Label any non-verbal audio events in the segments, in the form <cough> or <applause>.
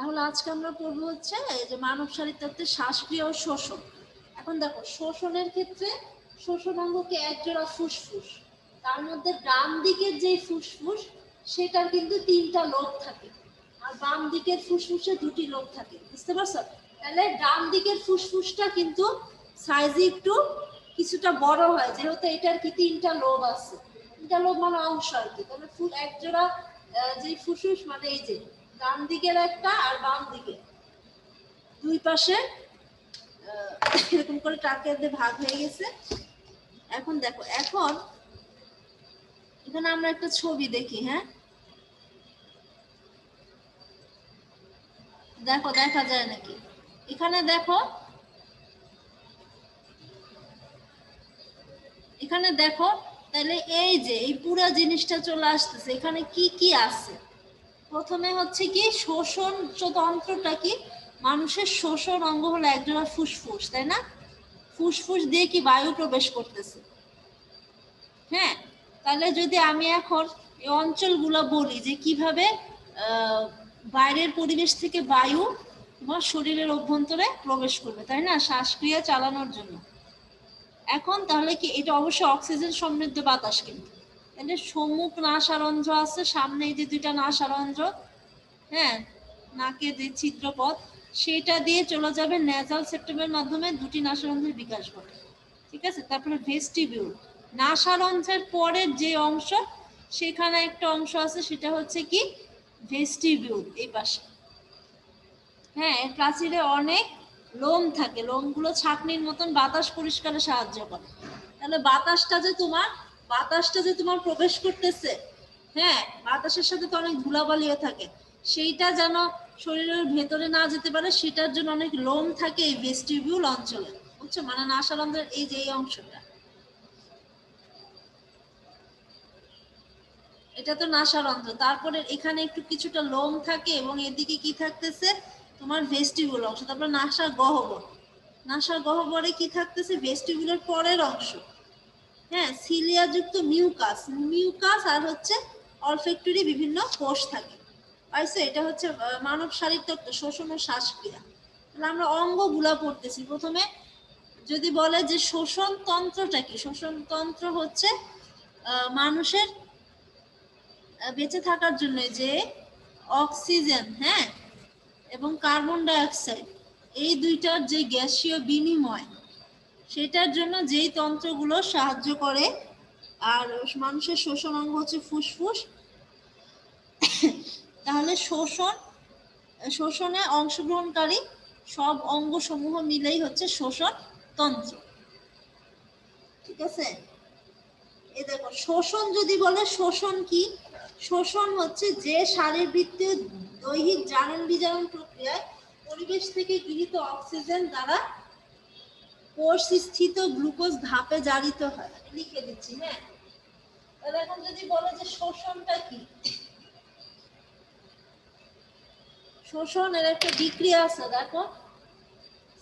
তাহলে আজকে আমরা পড়ব হচ্ছে যে মানব শারীরতত্ত্বের শ্বাসক্রিয়া ও শোষণ। এখন দেখো শোষণের ক্ষেত্রে শোষণ অঙ্গকে একজোড়া ফুসফুস। তার মধ্যে ডান দিকের যে ফুসফুস সেটার কিন্তু তিনটা লোক থাকে। আর বাম দিকের ফুসফুসে দুটি লোক থাকে বুঝতে পারছ? তাহলে ডান দিকের ফুসফুসটা কিন্তু সাইজে একটু কিছুটা বড় হয় যেহেতু এটার কি তিনটা লোভ আছে। তিনটা লোভ মানে অংশ আর কি। তাহলে ফুল একজোড়া আহ, যে ফুসফুস মানে এই যে ডান দিকের একটা আর বাম দিকে দুই পাশে এরকম করে টাকের দিয়ে ভাগ হয়ে গেছে। এখন দেখো, এখন এখানে আমরা একটা ছবি দেখি হ্যাঁ? দেখো, দেখা যায় নাকি? এখানে দেখো এখানে দেখো, তাহলে এই যে, এই পুরা জিনিসটা চলে আসতেছে, এখানে কি কি আছে? প্রথমে হচ্ছে কি শোষণ তন্ত্রটা কি? মানুষের শোষণ অঙ্গ হলো একজোড়া ফুসফুস, তাই না? ফুসফুস দিয়ে কি বায়ু প্রবেশ করতেছে। হ্যাঁ তাহলে যদি আমি এখন এই অঞ্চলগুলো বলি যে কীভাবে বাইরের পরিবেশ থেকে বায়ু তোমার শরীরের অভ্যন্তরে প্রবেশ করবে, তাই না? শ্বাসক্রিয়া চালানোর জন্য। এখন তাহলে কি এটা অবশ্যই অক্সিজেন সমৃদ্ধ বাতাস কিন্তু। তাহলে সম্মুখ নাসারন্ধ্র আছে, সামনে এই যে দুইটা নাসারন্ধ্র হ্যাঁ নাকের যে ছিদ্রপথ, সেটা দিয়ে চলে যাবে নেজাল সেপ্টেমের মাধ্যমে দুটি নাসারন্ধ্রের বিকাশ ঘটে। ঠিক আছে? তারপরে ভেস্টিবিউল নাসারন্ধ্রের পরের যে অংশ, সেখানে একটা অংশ আছে, সেটা হচ্ছে কি? ভেস্টিবিউল এই পাশে। হ্যাঁ এর প্রাচীরে অনেক লোম থাকে। লোমগুলো ছাঁকনির মতন বাতাস পরিষ্কারে সাহায্য করে। তাহলে বাতাসটা যে তোমার বাতাসটা যে তোমার প্রবেশ করতেছে হ্যাঁ বাতাসের সাথে তো অনেক ধুলাবালিও থাকে। সেইটা যেন শরীরের ভেতরে না যেতে পারে, সেটার জন্য অনেক লোম থাকে এই ভেস্টিবিউল অঞ্চলে। বুঝছ? মানে নাসারন্ধ্রের এই যে এই অংশটা। এটা তো নাসারন্ধ্র তারপরে এখানে একটু কিছুটা লোম থাকে এবং এদিকে কি থাকতেছে? তোমার ভেস্টিবুল অংশ। তারপর নাসা গহ্বর নাসা গহ্বরে কি থাকতেছে? ভেস্টিবুলের পরের অংশ। হ্যাঁ সিলিয়া যুক্ত মিউকাস মিউকাস আর হচ্ছে অলফেক্টরি বিভিন্ন কোষ থাকে। পাইছো এটা হচ্ছে মানব শারীরতত্ত্ব, শোষণ ও শ্বাসক্রিয়া। তাহলে আমরা অঙ্গগুলা পড়তেছি। প্রথমে যদি বলে যে শোষণ তন্ত্রটা কি? শোষণ তন্ত্র হচ্ছে মানুষের বেঁচে থাকার জন্য যে অক্সিজেন হ্যাঁ এবং কার্বন ডাইঅক্সাইড, এই দুইটার যে গ্যাসীয় বিনিময় সেটার জন্য যেই তন্ত্রগুলো সাহায্য করে, আর মানুষের শোষণ অঙ্গ হচ্ছে ফুসফুস। তাহলে শোষণ, শোষণে অংশগ্রহণকারী সব অঙ্গ সমূহ মিলেই হচ্ছে শোষণ তন্ত্র। ঠিক আছে? এ দেখো, শোষণ যদি বলে শোষণ কি? শোষণ হচ্ছে যে শারীরবৃত্তীয় দৈহিক জারণ বিজারণ প্রক্রিয়ায় পরিবেশ থেকে গৃহীত অক্সিজেন দ্বারা কোষ গ্লুকোজ ধাপে জারিত হয়। লিখে দিচ্ছি হ্যাঁ? এখন যদি বলে যে শোষণটা কি? শোষণের একটা বিক্রিয়া আছে, দেখো।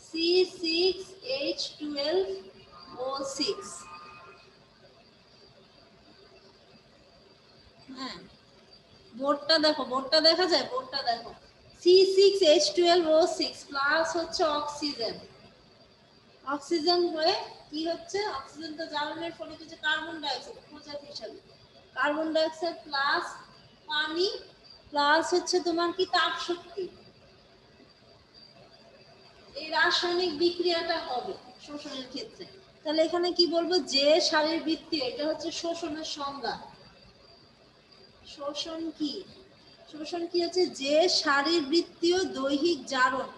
C six H twelve O six হ্যাঁ। বোর্ডটা দেখো, বোর্ডটা দেখা যায়? বোর্ডটা দেখো। C six H twelve O six plus হচ্ছে অক্সিজেন অক্সিজেন হয়ে কি হচ্ছে? অক্সিজেনটা জ্বালানোর ফলে কিছু কার্বন ডাইঅক্সাইড, প্রজাতি হিসাবে। কার্বন ডাইঅক্সাইড প্লাস পানি প্লাস হচ্ছে তোমার কি তাপ শক্তি এই রাসায়নিক বিক্রিয়াটা হবে শোষণের ক্ষেত্রে। তাহলে এখানে কি বলব? যে শারীরবৃত্তীয় এটা হচ্ছে শোষণের সংজ্ঞা। শোষণ কি? শোষণ কি হচ্ছে? যে শারীরবৃত্তীয় দৈহিক জারণ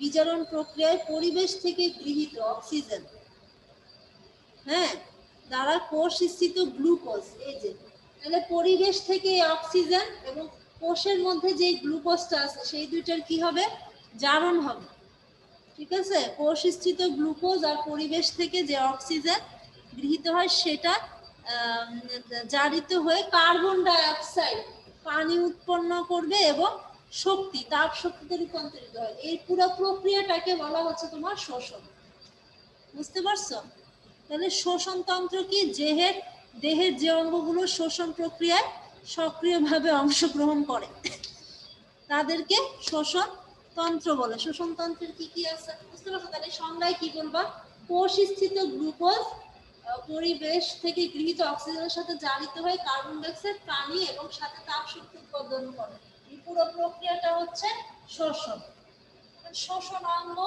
বিজারণ প্রক্রিয়ায় পরিবেশ থেকে গৃহীত অক্সিজেন। হ্যাঁ দ্বারা কোষ স্থিত গ্লুকোজ, এই যে। তাহলে পরিবেশ থেকে অক্সিজেন এবং কোষের মধ্যে যে গ্লুকোজটা আছে, সেই দুইটার কি হবে? জারণ হবে। ঠিক আছে? কোষ গ্লুকোজ আর পরিবেশ থেকে যে অক্সিজেন গৃহীত হয়, সেটা জারিত হয়ে কার্বন ডাই অক্সাইড পানি উৎপন্ন করবে এবং শক্তি, তাপ শক্তিতে রূপান্তরিত হয়। এই পুরো প্রক্রিয়াটাকে বলা হচ্ছে তোমার শোষণ বুঝতে পারছ? তাহলে শোষণ তন্ত্র কি? দেহের দেহের যে অঙ্গগুলো শোষণ প্রক্রিয়ায় সক্রিয়ভাবে অংশগ্রহণ করে, তাদেরকে শোষণ তন্ত্র বলে। শোষণ তন্ত্রের কি কি আছে? বুঝতে পারছ? তাহলে সংজ্ঞায় কি বলবা? কোষস্থিত গ্লুকোজ পরিবেশ থেকে গৃহীত অক্সিজেনের সাথে জারিত হয়ে কার্বন ডাইঅক্সাইড পানি এবং সাথে তাপ শক্তি উৎপাদন করে। পুরো প্রক্রিয়াটা হচ্ছে শোষণ। শোষণ অঙ্গ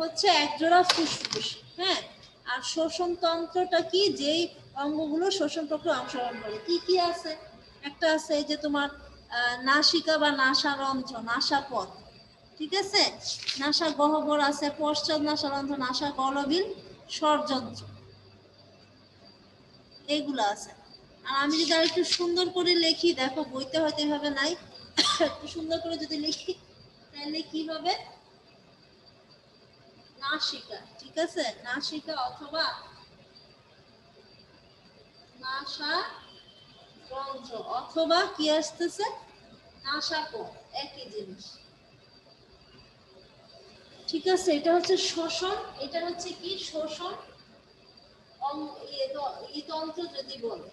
হচ্ছে একজোড়া ফুসফুস হ্যাঁ? আর শোষণ তন্ত্রটা কি? যেই অঙ্গগুলো শোষণ প্রক্রিয়া অংশগ্রহণ করে। কি কি আছে? একটা আছে এই যে তোমার নাসিকা বা নাসারন্ধ্র নাসাপথ ঠিক আছে? নাসা গহ্বর আছে, পশ্চাৎ নাসারন্ধ্র নাসা গলবিল ষড়যন্ত্র এগুলো আছে। আর আমি যদি আর একটু সুন্দর করে লিখি, দেখো বইতে হয়তো এভাবে নাই। সুন্দর করে যদি লিখি, তাহলে কি হবে? নাসিকা ঠিক আছে? নাসিকা অথবা নাসা রন্ধ্র অথবা কি আসতেছে? নাসাকোষ একই জিনিস। ঠিক আছে, এটা হচ্ছে শোষণ, এটা হচ্ছে কি? শোষণ ইয়ে যদি বলে।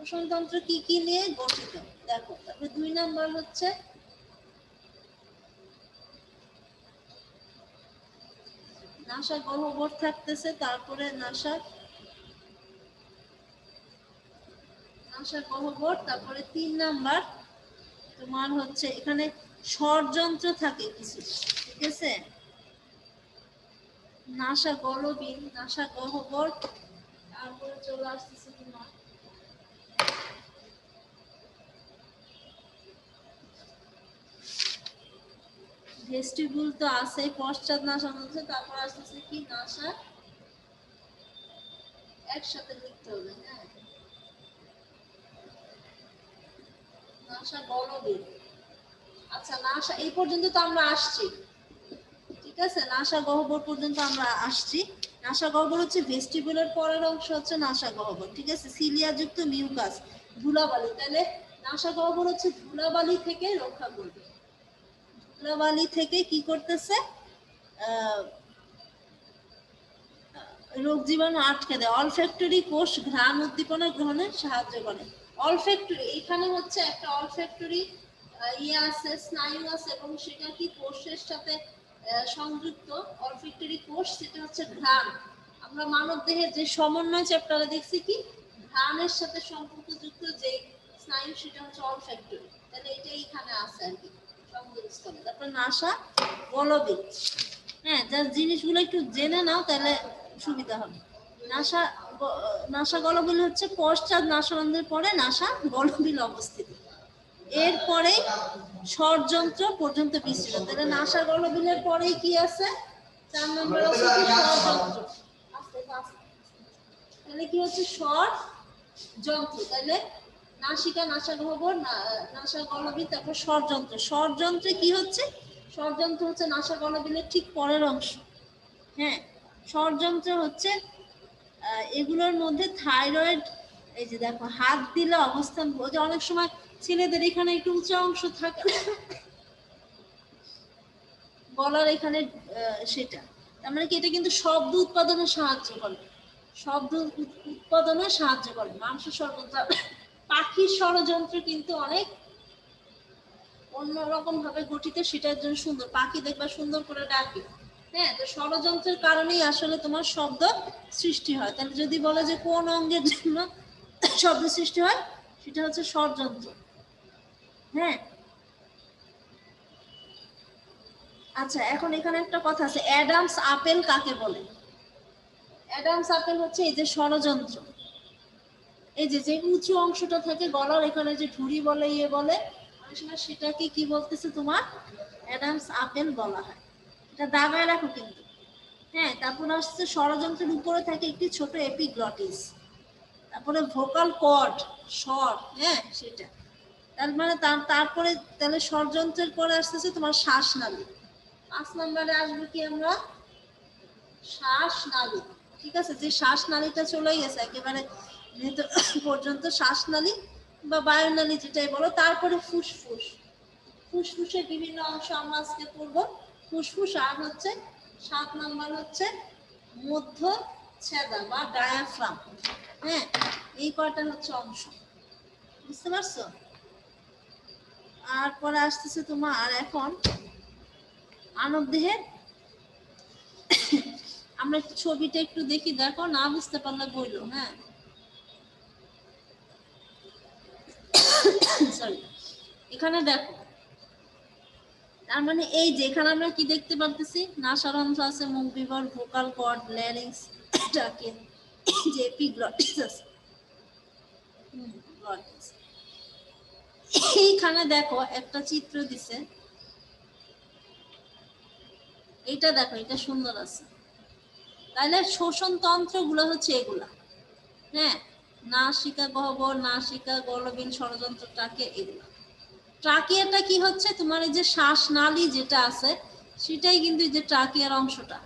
শোষণ তন্ত্র কি কি নিয়ে গঠিত? দেখো, তারপরে দুই নাম্বার হচ্ছে নাসা গহ্বর থাকতেছে, তারপরে নাসা নাসা গহ্বর, তারপরে তিন নাম্বার তোমার হচ্ছে এখানে ষড়যন্ত্র থাকে কিছু, ঠিক আছে? নাসা গলবিন, নাসা গহ্বর, তারপরে চলে আসতেছে তোমার ভেস্টিবুল তো আছে পশ্চাৎ নাসা মধ্যে তারপর আসতেছে কি, নাসা? একসাথে লিখতে হবে হ্যাঁ। নাসা আচ্ছা নাসা, এই পর্যন্ত তো আমরা আসছি। ঠিক আছে, নাসা গহ্বর পর্যন্ত আমরা আসছি। নাসা গহ্বর হচ্ছে ভেস্টিবুলের পরের অংশ হচ্ছে নাসা গহ্বর, ঠিক আছে? সিলিয়া যুক্ত মিউকাস, ধুলাবালি, তাহলে নাসা গহ্বর হচ্ছে ধুলাবালি থেকে রক্ষা করবে। ধুলাবালি থেকে কি করতেছে? রোগ জীবাণু আটকে দেয়। অলফ্যাক্টরি কোষ ঘ্রাণ উদ্দীপনা গ্রহণে সাহায্য করে। অলফ্যাক্টরি এখানে হচ্ছে একটা অলফ্যাক্টরি ইয়ে আছে, স্নায়ু আছে, এবং সেটা কি কোষের সাথে সংযুক্ত? অলফ্যাক্টরি কোষ, সেটা হচ্ছে ঘ্রাণ। আমরা মানব দেহের যে সমন্বয় চ্যাপ্টারে দেখছি কি? ঘ্রাণের সাথে সম্পর্কযুক্ত যে স্নায়ু, সেটা হচ্ছে অলফ্যাক্টরি তাহলে এটা এখানে আছে আর কি। সংযোগস্থলে তারপর নাসা হ্যাঁ হচ্ছে এরপরে ষড়যন্ত্র পর্যন্ত বিস্তৃত। তাহলে নাসা গলবিলের পরেই কি আছে? চার নম্বর ষড়যন্ত্র। তাহলে কি হচ্ছে? ষড় যন্ত্র তাহলে নাসিকা, নাসা গহ্বর নাসা গলবিল তারপর ষড়যন্ত্র। ষড়যন্ত্রে কি হচ্ছে? ষড়যন্ত্র হচ্ছে নাসা গলবিলের ঠিক পরের অংশ। হ্যাঁ ষড়যন্ত্র হচ্ছে এগুলোর মধ্যে থাইরয়েড, এই যে দেখো, হাত দিলে অবস্থান যে অনেক সময় ছেলেদের এখানে একটু উঁচু অংশ থাকে, গলার এখানে সেটা। তার মানে কি, এটা কিন্তু শব্দ উৎপাদনে সাহায্য করে। শব্দ উৎপাদনে সাহায্য করে। মানুষের ষড়যন্ত্র পাখির ষড়যন্ত্র কিন্তু অনেক অন্যরকম ভাবে গঠিত, সেটার জন্য সুন্দর। পাখি দেখবা সুন্দর করে ডাকে। হ্যাঁ তো ষড়যন্ত্রের কারণেই আসলে তোমার শব্দ সৃষ্টি হয়। তাহলে যদি বলে যে কোন অঙ্গের জন্য শব্দ সৃষ্টি হয়, সেটা হচ্ছে ষড়যন্ত্র। হ্যাঁ? আচ্ছা এখন এখানে একটা কথা আছে। অ্যাডামস আপেল কাকে বলে? অ্যাডামস আপেল হচ্ছে এই যে ষড়যন্ত্র। এই যে যে উঁচু অংশটা থাকে গলার, এখানে যে ঢুড়ি বলে ইয়ে বলে সেটাকে কি বলতেছে তোমার? অ্যাডামস আপেল বলা হয়। এটা দাগায় রাখো কিন্তু। হ্যাঁ তারপর আসছে ষড়যন্ত্রের উপরে থাকে একটি ছোট এপিগ্লটিস তারপরে ভোকাল কর্ড স্বর হ্যাঁ সেটা। তার মানে তার- তারপরে তাহলে ষড়যন্ত্রের পরে আসতেছে তোমার শ্বাসনালী। পাঁচ নম্বরে আসবে কি আমরা? শ্বাসনালী। ঠিক আছে? যে শ্বাসনালীটা চলে গেছে, একেবারে পর্যন্ত শ্বাসনালী বা বায়ুনালী যেটাই বলো, তারপরে ফুসফুস। ফুসফুসের বিভিন্ন অংশ আমরা আজকে পড়ব। ফুসফুস আর হচ্ছে সাত নাম্বার হচ্ছে মধ্য ছেদা বা ডায়াফ্রাম হ্যাঁ এই কয়টা হচ্ছে অংশ? বুঝতে পারছ? আর পরে আসতেছে তোমার এখন মানব দেহের। আমরা একটু ছবিটা একটু দেখি, দেখো, না বুঝতে পারলে বলল হ্যাঁ। সরি এখানে দেখো। তার মানে এই যে, এখানে আমরা কি দেখতে পারতেছি? নাসার অংশ আছে মুখ বিবর ভোকাল কর্ড ল্যারিংস এটাকে যে এপিগ্লটিস আছে। এইখানে দেখো, একটা চিত্র দিছে। এটা দেখো, এটা সুন্দর আছে। তাহলে শোষণ তন্ত্রগুলো হচ্ছে এগুলা। হ্যাঁ? নাসিকা গহ্বর, নাসিকা গলবিন ষড়যন্ত্র ট্রাকে এগুলা। ট্রাকিয়াটা কি হচ্ছে? তোমার এই যে শ্বাসনালী যেটা আছে, সেটাই কিন্তু যে ট্রাকিয়ার অংশটা।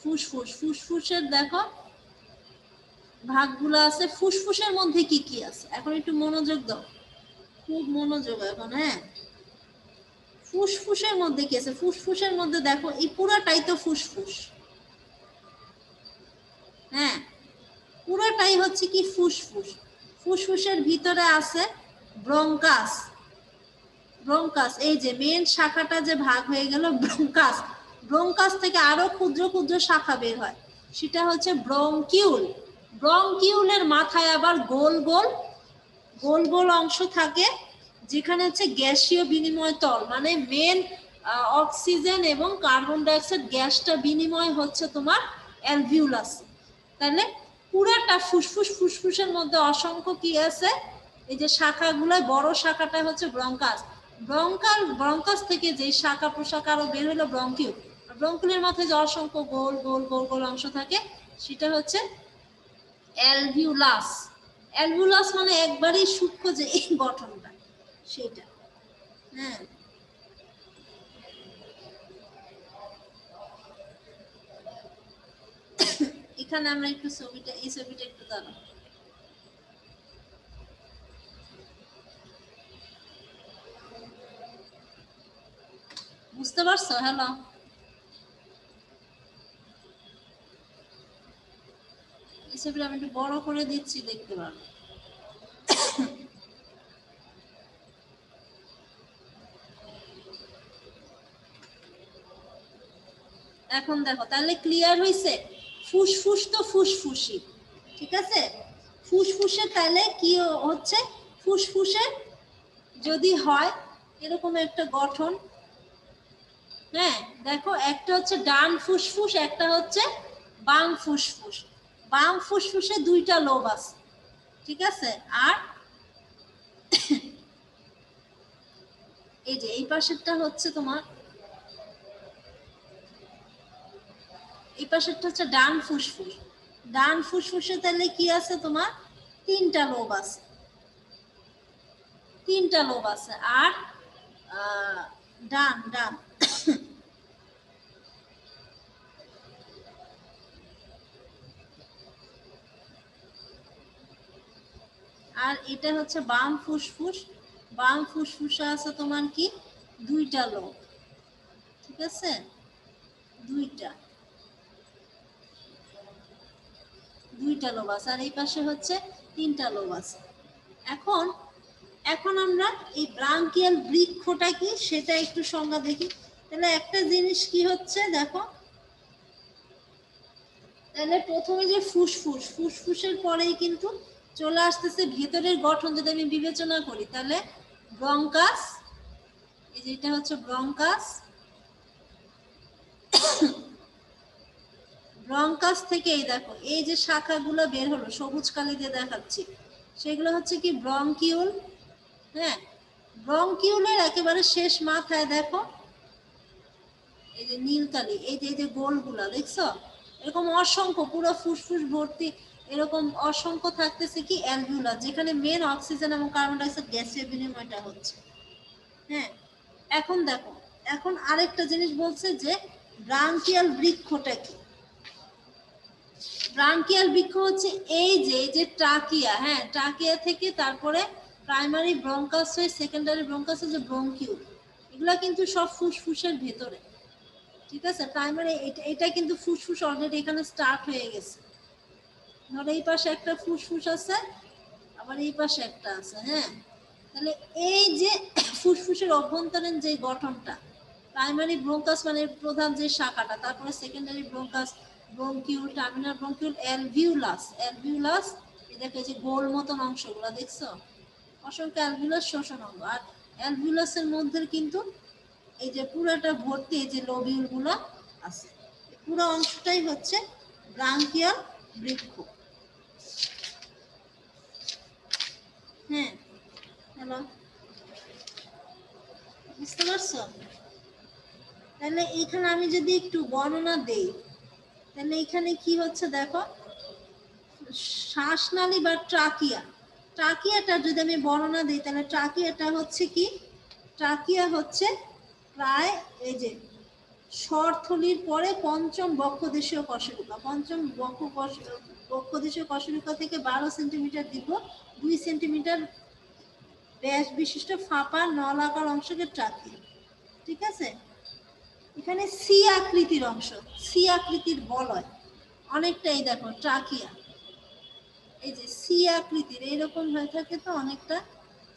ফুসফুস, ফুসফুসের দেখো ভাগগুলো আছে। ফুসফুসের মধ্যে কি কি আছে? এখন একটু মনোযোগ দাও। খুব মনোযোগ এখন হ্যাঁ? ফুসফুসের মধ্যে কি আছে? ফুসফুসের মধ্যে দেখো, এই পুরাটাই তো ফুসফুস। হ্যাঁ? পুরাটাই হচ্ছে কি ফুসফুস। ফুসফুসের ভিতরে আছে ব্রঙ্কাস। ব্রঙ্কাস, এই যে মেন শাখাটা যে ভাগ হয়ে গেল ব্রঙ্কাস। ব্রঙ্কাস থেকে আরও ক্ষুদ্র ক্ষুদ্র শাখা বের হয়। সেটা হচ্ছে ব্রঙ্কিউল। ব্রঙ্কিউলের মাথায় আবার গোল গোল গোল গোল অংশ থাকে, যেখানে হচ্ছে গ্যাসীয় বিনিময় তল মানে মেন অক্সিজেন এবং কার্বন ডাইঅক্সাইড গ্যাসটা বিনিময় হচ্ছে তোমার অ্যালভিউলাস তাহলে পুরাটা ফুসফুস ফুসফুসের মধ্যে অসংখ্য কি আছে? এই যে শাখাগুলো, বড় শাখাটা হচ্ছে ব্রঙ্কাস। ব্রঙ্কাল, ব্রঙ্কাস থেকে যে শাখা প্রশাখা আরও বের হলো ব্রঙ্কিউ। ব্রঙ্কিউলের মাথায় যে অসংখ্য গোল গোল গোল গোল অংশ থাকে, সেটা হচ্ছে অ্যালভিউলাস। অ্যালভিউলাস মানে একবারই সূক্ষ্ম যে এই গঠনটা, সেটা। হ্যাঁ। এখানে আমরা একটু ছবিটা, এই ছবিটা একটু দাঁড়াও। বুঝতে পারছ? হ্যালো বড় করে দিচ্ছি, দেখতে এখন দেখো, তাহলে ক্লিয়ার হইছে? ফুসফুস তো ফুসফুসি ঠিক আছে? ফুসফুসে তাহলে কি হচ্ছে? ফুসফুসে যদি হয়, এরকম একটা গঠন। হ্যাঁ দেখো, একটা হচ্ছে ডান ফুসফুস, একটা হচ্ছে বাম ফুসফুস। বাম ফুসফুসে দুইটা লোব আছে, ঠিক আছে? আর <coughs> এই যে, এই পাশেরটা হচ্ছে তোমার এই পাশেরটা হচ্ছে ডান ফুসফুস। ডান ফুসফুসে তাহলে কি আছে তোমার? তিনটা লোব আছে। তিনটা লোব আছে। আর ডান ডান। আর এটা হচ্ছে বাম ফুসফুস। বাম ফুসফুসে আছে তোমার কি? দুইটা লোক ঠিক আছে? দুইটা। দুইটা লোব আছে আর এই পাশে হচ্ছে তিনটা লোব আছে এখন এখন আমরা এই ব্রাঙ্কিয়াল বৃক্ষটা কি, সেটা একটু সংজ্ঞা দেখি। তাহলে একটা জিনিস কি হচ্ছে, দেখো। তাহলে প্রথমে যে ফুসফুস, ফুসফুসের পরেই কিন্তু চলে আসতেছে ভেতরের গঠন, যদি আমি বিবেচনা করি, তাহলে ব্রঙ্কাস, এই যেটা হচ্ছে ব্রঙ্কাস ব্রঙ্কাস থেকে এই দেখো, এই যে শাখাগুলো বের হলো, সবুজ কালি দিয়ে দেখাচ্ছি, সেগুলো হচ্ছে কি ব্রঙ্কিউল হ্যাঁ? ব্রঙ্কিউলের একেবারে শেষ মাথায় দেখো, এই যে নীল কালি, এই যে এই যে গোলগুলা, দেখছ? এরকম অসংখ্য, পুরো ফুসফুস ভর্তি, এরকম অসংখ্য থাকতেছে কি অ্যালভিউলার যেখানে মেন অক্সিজেন এবং কার্বন ডাইঅক্সাইড গ্যাসের বিনিময়টা হচ্ছে হ্যাঁ? এখন দেখো, এখন আরেকটা জিনিস বলছে যে ব্রাঙ্কিয়াল বৃক্ষটা কি? ব্রাঙ্কিয়াল বৃক্ষ হচ্ছে এই যে যে ট্রাকিয়া হ্যাঁ ট্রাকিয়া থেকে তারপরে প্রাইমারি ব্রঙ্কাস হয়ে সেকেন্ডারি ব্রঙ্কাস যে ব্রঙ্কিউল এগুলা কিন্তু সব ফুসফুসের ভেতরে। ঠিক আছে? প্রাইমারি, এটা এটা কিন্তু ফুসফুস অলরেডি এখানে স্টার্ট হয়ে গেছে। ধরো এই পাশে একটা ফুসফুস আছে, আবার এই পাশে একটা আছে হ্যাঁ? তাহলে এই যে <coughs> ফুসফুসের অভ্যন্তরীণ যে গঠনটা প্রাইমারি ব্রোঙ্কাস মানে প্রধান যে শাখাটা, তারপরে secondary bronchus bronchiole terminal bronchiole alveolus alveolus দেখো যে গোল মতন অংশগুলো, দেখছ? অসংখ্য অ্যালভিউলাস শোষণ অঙ্গ। আর অ্যালভিউলাসের মধ্যে কিন্তু এই যে পুরোটা ভর্তি এই যে লবিউলগুলো আছে পুরো অংশটাই হচ্ছে ব্রাঙ্কিয়াল বৃক্ষ। হ্যাঁ হ্যালো বুঝতে পারছ? তাহলে এখানে আমি যদি একটু বর্ণনা দেই, তাহলে এখানে কি হচ্ছে দেখো? শ্বাসনালী বা ট্রাকিয়া। ট্রাকিয়াটা যদি আমি বর্ণনা দিই, তাহলে ট্রাকিয়াটা হচ্ছে কি? ট্রাকিয়া হচ্ছে প্রায় এই যে স্বরথলির পরে পঞ্চম বক্ষদেশীয় কশরিকা পঞ্চম বক্ষ কষ- বক্ষদেশীয় কশরিকা থেকে বারো সেন্টিমিটার দীর্ঘ, দুই সেন্টিমিটার ব্যাস বিশিষ্ট ফাঁপা নলাকার অংশকে ট্রাকিয়া। ঠিক আছে? এখানে সি আকৃতির অংশ, সি আকৃতির বলয়। অনেকটাই দেখো, ট্রাকিয়া। এই যে সি আকৃতির এইরকম হয়ে থাকে তো অনেকটা,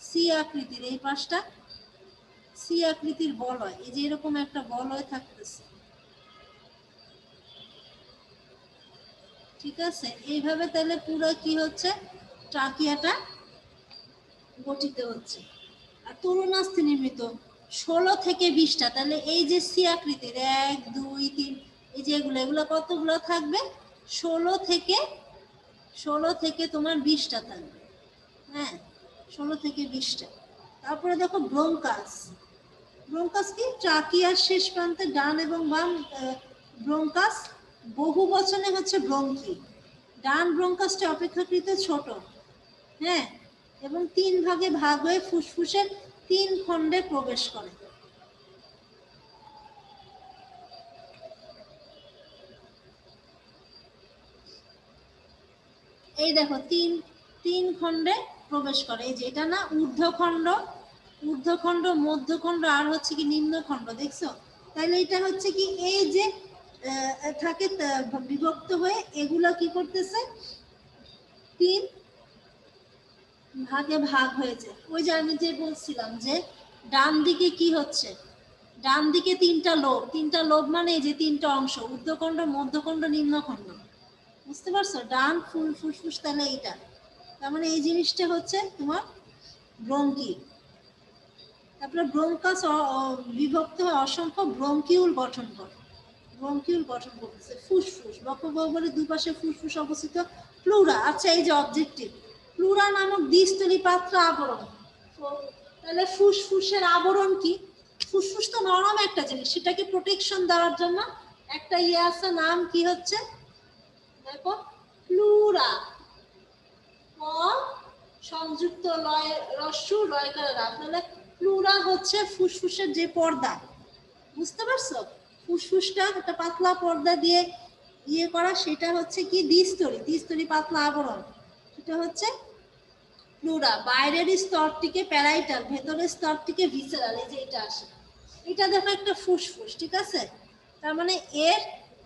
সি আকৃতির এই পাশটা, সি আকৃতির বলয়। এই যে এরকম একটা বলয় থাকতেছে। ঠিক আছে? এইভাবে তাহলে পুরো কি হচ্ছে? ট্রাকিয়াটা গঠিত হচ্ছে। আর তরুণাস্থি নির্মিত ষোলো থেকে বিশটা, তাহলে এই যে সি আকৃতির এক, দুই, তিন, এই যে এগুলো এগুলো কতগুলো থাকবে? ষোলো থেকে ষোলো থেকে তোমার বিশটা থাকবে। হ্যাঁ ষোলো থেকে বিশটা। তারপরে দেখো ব্রোঙ্কাস। ব্রোঙ্কাস কি? ট্রাকিয়ার শেষ প্রান্তে ডান এবং বাম ব্রোঙ্কাস। বহু বচনে হচ্ছে ব্রঙ্কি। ডান ব্রোঙ্কাসটা অপেক্ষাকৃত ছোট। হ্যাঁ এবং তিন ভাগে ভাগ হয়ে ফুসফুসের তিন খণ্ডে প্রবেশ করে। এই দেখো, তিন তিন খণ্ডে প্রবেশ করে। এই যে এটা না ঊর্ধ্বখণ্ড ঊর্ধ্বখণ্ড, মধ্যখণ্ড, আর হচ্ছে কি নিম্নখণ্ড, দেখছ? তাহলে এটা হচ্ছে কি এই যে থাকে বিভক্ত হয়ে এগুলা কি করতেছে? তিন ভাগে ভাগ হয়েছে। ওই যে আমি যে বলছিলাম যে ডান দিকে কি হচ্ছে? ডান দিকে তিনটা লোভ। তিনটা লোভ মানে এই যে তিনটা অংশ, ঊর্ধ্বখণ্ড, মধ্যখণ্ড, নিম্নখণ্ড। বুঝতে পারছ? ডান, ফুল, ফুসফুস, তাহলে এইটা। তার মানে এই জিনিসটা হচ্ছে তোমার ব্রঙ্কি। তারপরে ব্রঙ্কাস বিভক্ত হয়ে অসংখ্য ব্রঙ্কিউল গঠন করে। ব্রঙ্কিউল গঠন করতেছে। ফুসফুস বক্ষগহ্বরের দুপাশে ফুসফুস অবস্থিত। প্লুরা আচ্ছা এই যে অবজেক্টিভ প্লুরা নামক দ্বিস্তরী পাত্র আবরণ। তাহলে ফুসফুসের আবরণ কি? ফুসফুস তো নরম একটা জিনিস, সেটাকে প্রোটেকশন দেওয়ার জন্য একটা ইয়ে আছে, নাম কি হচ্ছে? দেখো প্লুরা সংযুক্ত লয়, রস্যু, লয় করে তাহলে প্লুরা হচ্ছে ফুসফুসের যে পর্দা। বুঝতে পারছ? ফুসফুসটা একটা পাতলা পর্দা দিয়ে ইয়ে করা, সেটা হচ্ছে কি? দ্বিস্তরী দ্বিস্তরী পাতলা আবরণ। সেটা হচ্ছে প্লুরা বাইরের স্তরটিকে প্যারাইটাল, ভেতরের স্তরটিকে ভিসেরাল, এই যে এটা আসে। এটা দেখো একটা ফুসফুস, ঠিক আছে? তার মানে এর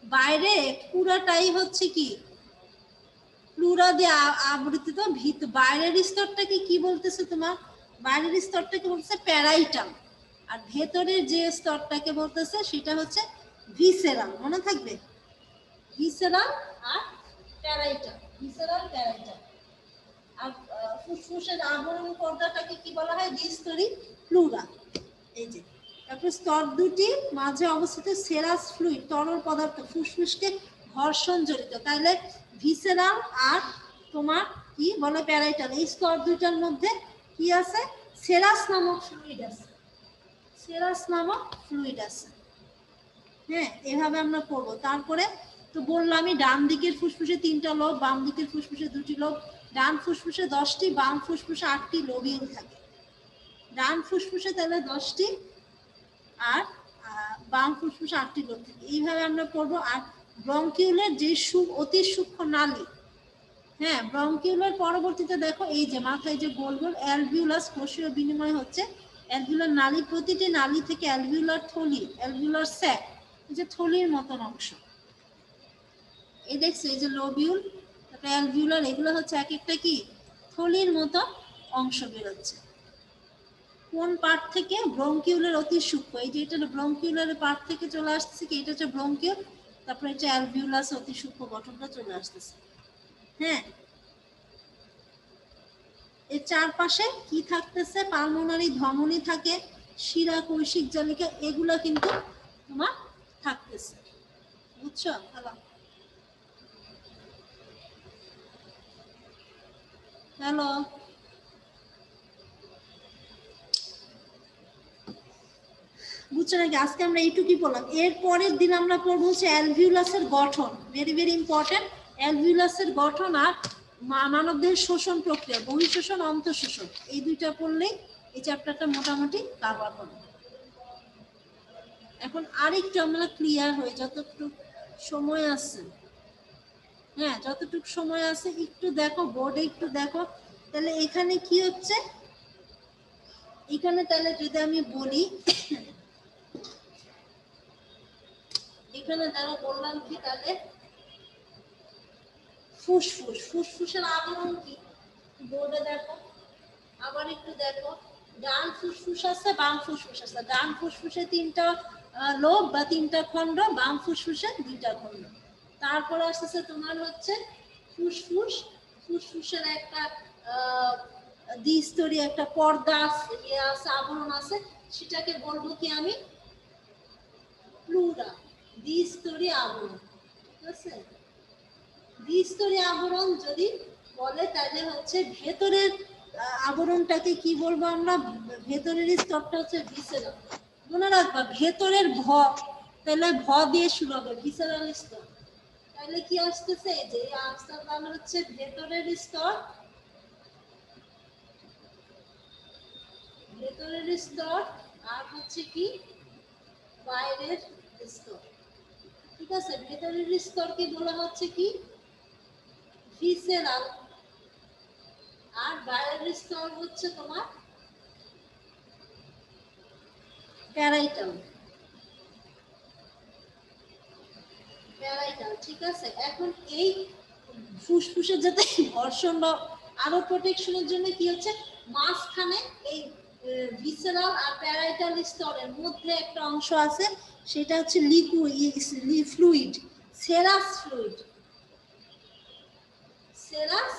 বাইরে পুরাটাই হচ্ছে কি? প্লুরা দিয়ে আ- আবৃত ভিত। বাইরের স্তরটাকে কি বলতেছে তোমার? বাইরের স্তরটাকে বলতেছে প্যারাইটাম আর ভেতরের যে স্তরটাকে বলতেছে সেটা হচ্ছে ভিসেরাল, মনে থাকবে? ভিসেরাল আর প্যারাইটাম ভিসেরাল প্যারাইটাম ফুসফুসের আবরণ পর্দাটাকে কি বলা হয়? দ্বিস্তরী প্লুরা এই যে, তারপর স্তর দুটি, মাঝে অবস্থিত সেরাস ফ্লুইড, তরল পদার্থ ফুসফুসকে ঘর্ষণ জড়িত। তাহলে ভিসেরাল আর তোমার কি বলে প্যারাইটাল? এই স্তর দুটার মধ্যে কি আছে? সেরাস নামক ফ্লুইড আছে। সেরাস নামক ফ্লুইড আছে। হ্যাঁ এভাবে আমরা করব তারপরে তো বললামই ডান দিকের ফুসফুসে তিনটা লোব বাম দিকের ফুসফুসে দুটি লোব। ডান ফুসফুসে দশটি, বাম ফুসফুসে আটটি লোবিউল থাকে। ডান ফুসফুসে তাহলে দশটি আর বাম ফুসফুসে আটটি লোব থাকে। এইভাবে আমরা পড়ব। আর ব্রঙ্কিউলের যে সু, অতি সূক্ষ্ম নালী হ্যাঁ ব্রঙ্কিউলের পরবর্তীতে দেখো, এই যে মাথায় যে গোল গোল অ্যালভিউলাস কোষীয় বিনিময় হচ্ছে, অ্যালভিউলার নালী, প্রতিটি নালী থেকে অ্যালভিউলার থলি, অ্যালভিউলার স্যাক, এই যে থলির মতন অংশ। এই দেখছ, এই যে লোবিউল অ্যালভিউলার এগুলো হচ্ছে এক একটা কি? থলির মতো অংশ বেরোচ্ছে। কোন পার্ট থেকে? ব্রঙ্কিউলের অতি সূক্ষ্ম। এই যে এটা হলো পার্ট থেকে চলে আসতেছে কি? এটা হচ্ছে ব্রঙ্কিউল, তারপরে এটা অ্যালভিউলাস অতি সূক্ষ্ম গঠনটা চলে আসতেছে। হ্যাঁ? এর চারপাশে কি থাকতেছে? পালমোনারি ধমনী থাকে, শিরা, কৈশিক, জালিকা, এগুলা কিন্তু তোমার থাকতেছে। বুঝছ? হ্যালো হ্যালো বুঝছ নাকি? আজকে আমরা এইটুকুই পড়লাম। এর দিন আমরা পড়ব হচ্ছে অ্যালভিউলাসের গঠন। ভেরি ভেরি ইম্পর্টেন্ট অ্যালভিউলাসের গঠন আর মানবদেহের শোষণ প্রক্রিয়া, বহিঃশোষণ, অন্তঃশোষণ। এই দুইটা পড়লেই এই চ্যাপ্টারটা মোটামুটি কাভার হবে। এখন আরেকটু আমরা ক্লিয়ার হই, যতটুকু সময় আছে। হ্যাঁ যতটুকু সময় আছে একটু দেখো বোর্ডে একটু দেখো। তাহলে এখানে কি হচ্ছে? এখানে তাহলে যদি আমি বলি, এখানে যারা বললাম কি তাহলে? ফুসফুস, ফুসফুসের আবরণ কি? বোর্ডে দেখো। আবার একটু দেখো। ডান ফুসফুস আছে, বাম ফুসফুস আছে। ডান ফুসফুসে তিনটা লোভ বা তিনটা খণ্ড, বাম ফুসফুসে দুইটা খণ্ড। তারপরে আসতেছে তোমার হচ্ছে ফুসফুস। ফুসফুসের একটা দ্বিস্তরী একটা পর্দা ইয়ে আছে, আবরণ আছে। সেটাকে বলব কি আমি? প্লুরা দ্বিস্তরী আবরণ। ঠিক আছে? দ্বিস্তরী আবরণ যদি বলে, তাহলে হচ্ছে ভেতরের আবরণটাকে কি বলব আমরা? ভেতরের স্তরটা হচ্ছে ভিসেরাল মনে রাখবা, ভেতরের ভ, তাহলে ভ দিয়ে শুরু হবে ভিসেরাল স্তর। তাহলে কি আসতেছে? যে আনসার নাম হচ্ছে ভেতরের স্তর। ভেতরের স্তর আর হচ্ছে কি? বাইরের স্তর। ঠিক আছে? ভেতরের স্তরকে বলা হচ্ছে কি? ভিসেরাল। আর বাইরের স্তর হচ্ছে তোমার প্যারাইটাল। প্যারাইটাল ঠিক আছে? এখন এই ফুসফুসের যাতে ঘর্ষণ বা আরও প্রোটেকশনের জন্য কি হচ্ছে? মাঝখানে এই ভিসেরাল আর প্যারাইটাল স্তরের মধ্যে একটা অংশ আছে, সেটা হচ্ছে liquid fluid serous fluid serous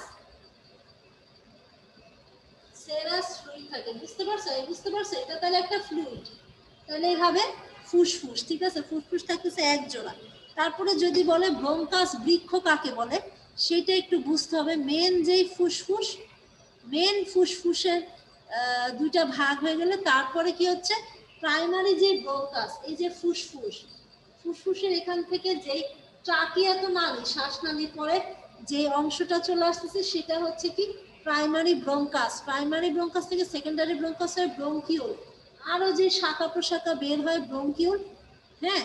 serous fluid থাকে, বুঝতে পারছ? বুঝতে পারছ? এটা তাহলে একটা ফ্লুইড তাহলে এইভাবে ফুসফুস, ঠিক আছে? ফুসফুস থাকতেছে এক জোড়া। তারপরে যদি বলে ব্রঙ্কাস বৃক্ষ কাকে বলে, সেটা একটু বুঝতে হবে। মেন যেই ফুসফুস, মেন ফুসফুসের দুইটা ভাগ হয়ে গেলে তারপরে কি হচ্ছে? প্রাইমারি যে ব্রঙ্কাস এই যে ফুসফুস, ফুসফুসের এখান থেকে যে ট্রাকিয়াত নালী শ্বাসনালী পরে যে অংশটা চলে আসতেছে, সেটা হচ্ছে কি? প্রাইমারি ব্রঙ্কাস প্রাইমারি ব্রঙ্কাস থেকে সেকেন্ডারি ব্রঙ্কাস হয় ব্রঙ্কিউল। আরও যে শাখা প্রশাখা বের হয় ব্রঙ্কিউল হ্যাঁ?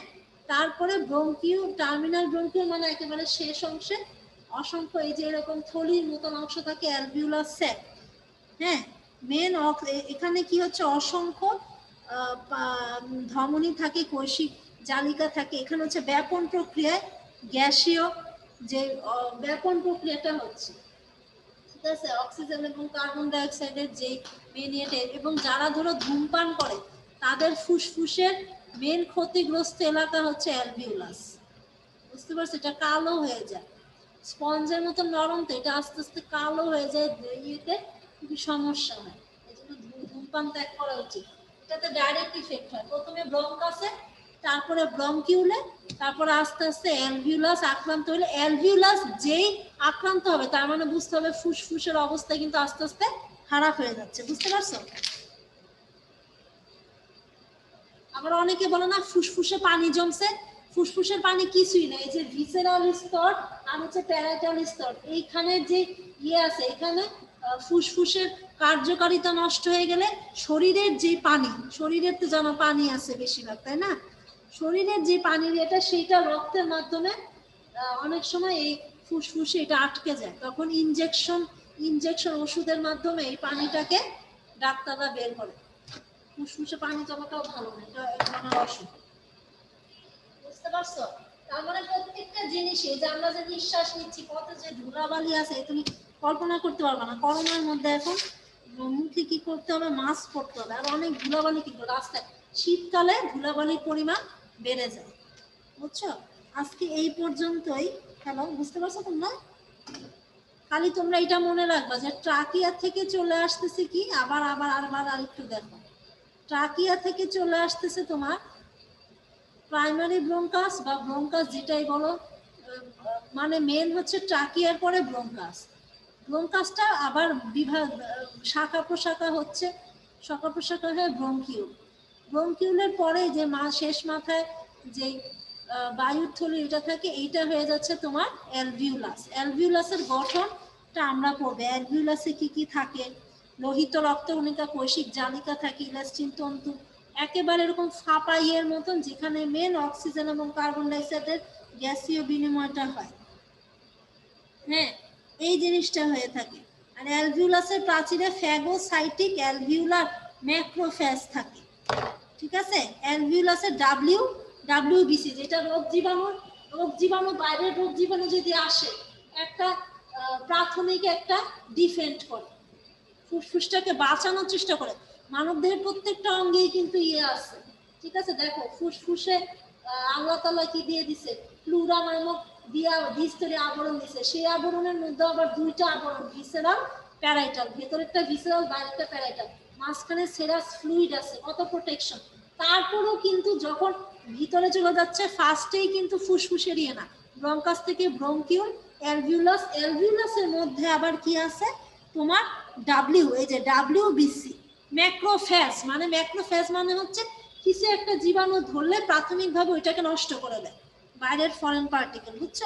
তারপরে ব্রঙ্কিউ টার্মিনাল ব্রঙ্কিউল মানে একেবারে শেষ অংশে অসংখ্য এই যে এরকম থলির মতন অংশ থাকে অ্যালভিউলার স্যাক হ্যাঁ মেন এখানে কি হচ্ছে? অসংখ্য ধমনী থাকে কৈশিক জালিকা থাকে। এখানে হচ্ছে ব্যাপন প্রক্রিয়ায় গ্যাসীয় যে ব্যাপন প্রক্রিয়াটা হচ্ছে। ঠিক আছে? অক্সিজেন এবং কার্বন ডাইঅক্সাইডের যে মেন ইয়েটে এবং যারা ধরো ধূমপান করে, তাদের ফুসফুসের মেন ক্ষতিগ্রস্ত এলাকা হচ্ছে অ্যালভিউলাস বুঝতে পারছ? এটা কালো হয়ে যায়। স্পঞ্জের মতো নরম তো, এটা আস্তে আস্তে কালো হয়ে যায় ইয়েতে খুবই সমস্যা হয়। এই জন্য ধূমপান ত্যাগ করা উচিত। এটাতে ডাইরেক্ট ইফেক্ট হয়। প্রথমে ব্রঙ্কাসে তারপরে ব্রঙ্কিউলে তারপরে আস্তে আস্তে অ্যালভিউলাস আক্রান্ত হলে অ্যালভিউলাস যেই আক্রান্ত হবে, তার মানে বুঝতে হবে ফুসফুসের অবস্থা কিন্তু আস্তে আস্তে খারাপ হয়ে যাচ্ছে। বুঝতে পারছ? আবার অনেকে বলে না, ফুসফুসে পানি জমছে। ফুসফুসের পানি কিছুই না এই যে ভিসেরাল স্তর আর হচ্ছে প্যারাইটাল স্তর, এইখানে যে ইয়ে আছে এখানে ফুসফুসের কার্যকারিতা নষ্ট হয়ে গেলে শরীরের যে পানি, শরীরের তো জানো পানি আছে বেশিরভাগ, তাই না? শরীরের যে পানির এটা সেইটা রক্তের মাধ্যমে অনেক সময় এই ফুসফুসে এটা আটকে যায়। তখন ইনজেকশন ইনজেকশন ওষুধের মাধ্যমে এই পানিটাকে ডাক্তাররা বের করে। ফুসফুসে পানি জমাটাও ভালো না, এটা এক ধরনের অসুখ। বুঝতে পারছ? তার মানে প্রত্যেকটা জিনিসে যে আমরা যে নিঃশ্বাস নিচ্ছি কত যে ধুলাবালি আছে তুমি কল্পনা করতে পারবে না। করোনার মধ্যে এখন মুখে কি করতে হবে? মাস্ক পরতে হবে। আর অনেক ধুলাবালি কি করবে রাস্তায়। শীতকালে ধুলাবালির পরিমাণ বেড়ে যায়। বুঝছ? আজকে এই পর্যন্তই। হ্যালো বুঝতে পারছ তোমরা? খালি তোমরা এটা মনে রাখবা যে ট্রাকিয়া থেকে চলে আসতেছে কি? আবার আবার আবার, আরেকটু দেখো। ট্রাকিয়া থেকে চলে আসতেছে তোমার প্রাইমারি ব্রঙ্কাস বা ব্রঙ্কাস যেটাই বলো মানে মেন হচ্ছে ট্রাকিয়ার পরে ব্রঙ্কাস। ব্রঙ্কাসটা আবার বিভাগ, শাখা প্রশাখা হচ্ছে, শাখা প্রশাখা হয়ে ব্রঙ্কিউল। ব্রঙ্কিউলের পরে যে মা, শেষ মাথায় যে বায়ুর থলি এটা থাকে, এইটা হয়ে যাচ্ছে তোমার অ্যালভিউলাস। অ্যালভিউলাসের গঠনটা আমরা পড়বে। অ্যালভিউলাসে কি কি থাকে? লোহিত রক্তকণিকা কৈশিক জালিকা থাকে, ইলাস্টিন তন্তু, একেবারে এরকম ফাঁপা ইয়ের মতন যেখানে মেন অক্সিজেন এবং কার্বন ডাইঅক্সাইডের গ্যাসীয় বিনিময়টা হয়। হ্যাঁ এই জিনিসটা হয়ে থাকে। আর অ্যালভিউলাসের প্রাচীরে ফ্যাগোসাইটিক অ্যালভিউলার ম্যাক্রোফ্যাস থাকে। ঠিক আছে? অ্যালভিউলাসের ডাব্লিউ ডাব্লিউ ডাব্লিউবিসি যেটা রোগ জীবাণু রোগ জীবাণু বাইরের রোগ জীবাণু যদি আসে, একটা প্রাথমিক একটা ডিফেন্ড করে। ফুসফুসটাকে বাঁচানোর চেষ্টা করে। মানব দেহের প্রত্যেকটা অঙ্গেই কিন্তু ইয়ে আছে। ঠিক আছে? দেখো, ফুসফুসে আল্লাহ তাআলা কি দিয়ে দিছে? প্লুরা নামক দিয়া দ্বিস্তরী আবরণ দিছে। সেই আবরণের মধ্যে আবার দুইটা আবরণ, ভিসেরাল, প্যারাইটাল। ভেতরেরটা ভিসেরাল, বাইরেরটা প্যারাইটাল। মাঝখানে সেরাস ফ্লুইড আছে কত প্রোটেকশন তারপরেও কিন্তু যখন ভিতরে চলে যাচ্ছে ফার্স্টেই কিন্তু ফুসফুসের ইয়ে না ব্রঙ্কাস থেকে ব্রঙ্কিউল অ্যালভিউলাস অ্যালভিউলাসের মধ্যে আবার কি আছে? তোমার ডাব্লিউ এই যে ডাব্লিউ বিসি ম্যাক্রোফ্যাস মানে ম্যাক্রোফ্যাস মানে হচ্ছে কিছু একটা জীবাণু ধরলে প্রাথমিকভাবে ওইটাকে নষ্ট করে দেয়। বাইরের ফরেন পার্টিকেল বুঝছ?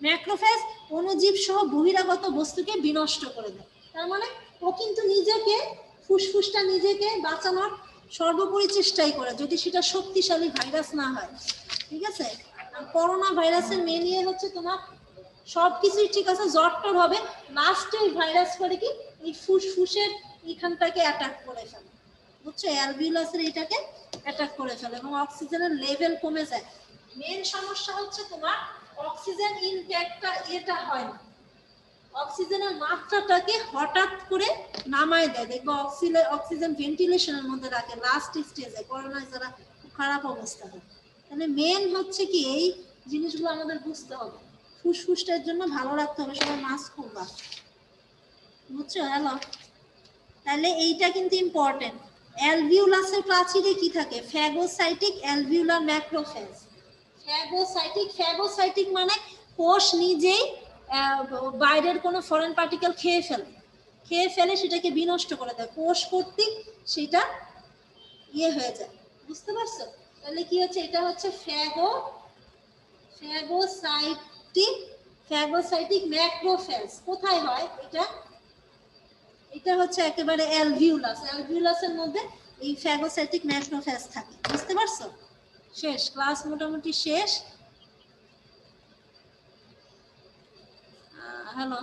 ম্যাক্রোফ্যাস অণুজীব সহ বহিরাগত বস্তুকে বিনষ্ট করে দেয়। তার মানে ও কিন্তু নিজেকে, ফুসফুসটা নিজেকে বাঁচানোর সর্বোপরি চেষ্টাই করে, যদি সেটা শক্তিশালী ভাইরাস না হয়। ঠিক আছে? করোনা ভাইরাসের মেন ইয়ে হচ্ছে তোমার সবকিছুই ঠিক আছে জ্বর টর হবে লাস্টে ভাইরাস করে কি? এই ফুসফুসের এখানটাকে অ্যাটাক করে ফেলে। বুঝছ? অ্যালভিউলাসের এটাকে অ্যাটাক করে ফেলে এবং অক্সিজেনের লেভেল কমে যায়। মেন সমস্যা হচ্ছে তোমার অক্সিজেন ইনটেকটা এটা হয় না। অক্সিজেনের মাত্রাটাকে হঠাৎ করে নামায় দেয়। দেখব অক্সিজেন অক্সিজেন ভেন্টিলেশনের মধ্যে রাখে লাস্ট স্টেজে করোনায় যারা খারাপ অবস্থা হয়। তাহলে মেন হচ্ছে কি? এই জিনিসগুলো আমাদের বুঝতে হবে। ফুসফুসটার জন্য ভালো রাখতে হবে, সবাই মাস্ক পরবা। বুঝছ? হ্যালো তাহলে এইটা কিন্তু ইম্পর্টেন্ট অ্যালভিউলাসের প্রাচীরে কি থাকে? Phagocytic alveolar macrophage phagocytic phagocytic মানে কোষ নিজেই বাইরের কোনো ফরেন পার্টিকেল খেয়ে ফেলে। খেয়ে ফেলে সেটাকে বিনষ্ট করে দেয়। কোষ কর্তৃক সেটা ইয়ে হয়ে যায়। বুঝতে পারছ? তাহলে কি হচ্ছে? এটা হচ্ছে ফ্যাগো ফ্যাগোসাইটিক ফ্যাগোসাইটিক ম্যাক্রোফেজ কোথায় হয় এটা? এটা হচ্ছে একেবারে অ্যালভিউলাস অ্যালভিউলাসের মধ্যে এই ফ্যাগোসাইটিক ম্যাক্রোফেজ থাকে, বুঝতে পারছ? শেষ ক্লাস মোটামুটি শেষ। হ্যালো